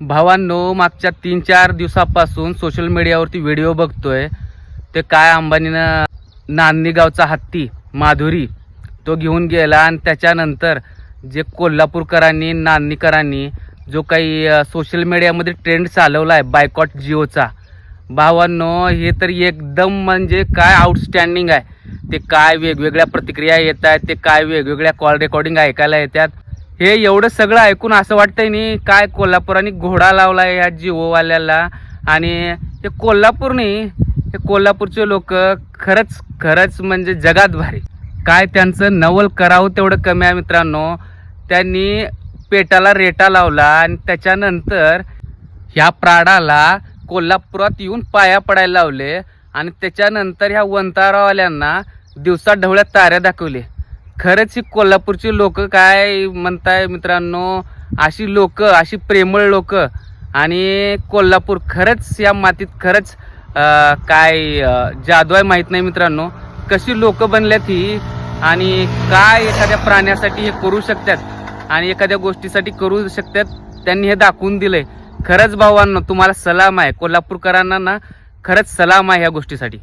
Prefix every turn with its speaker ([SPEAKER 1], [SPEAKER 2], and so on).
[SPEAKER 1] भावांनो मागच्या तीन चार दिवसापासून सोशल मीडियावरती व्हिडिओ बघतोय. ते काय अंबानीनं नांदणी गावचा हत्ती माधुरी तो घेऊन गेला आणि त्याच्यानंतर जे कोल्हापूरकरांनी नांदणीकरांनी जो काही सोशल मीडियामध्ये ट्रेंड चालवला आहे बायकॉट जिओचा. भावांनो हे तर एकदम म्हणजे काय आउटस्टँडिंग आहे. ते काय वेगवेगळ्या प्रतिक्रिया येत आहेत ते काय वेगवेगळ्या कॉल रेकॉर्डिंग ऐकायला येतात. हे एवढं सगळं ऐकून असं वाटतंय नी काय कोल्हापुराने घोडा लावलाय ह्या जिओवाल्याला. आणि हे कोल्हापूरनी हे कोल्हापूरचे लोक खरंच खरंच म्हणजे जगात भारी. काय त्यांचं नवल करावं तेवढं कमी आहे मित्रांनो. त्यांनी पेटाला रेटा लावला आणि त्याच्यानंतर ह्या प्राडाला कोल्हापुरात येऊन पाया पडायला लावले. आणि त्याच्यानंतर ह्या वंतारावाल्यांना दिवसा ढवळ्यात ताऱ्या दाखवले. खरंच ही कोल्हापूरची लोक काय म्हणताय मित्रांनो? अशी लोक अशी प्रेमळ लोक. आणि कोल्हापूर खरंच या मातीत खरंच काय जादू आहे माहीत नाही मित्रांनो. कशी लोक बनल्यात ही आणि काय एखाद्या प्राण्यासाठी हे करू शकतात आणि एखाद्या गोष्टीसाठी करू शकतात त्यांनी हे दाखवून दिलंय. खरंच भावांनो तुम्हाला सलाम आहे. कोल्हापूरकरांना ना खरंच सलाम आहे ह्या गोष्टीसाठी.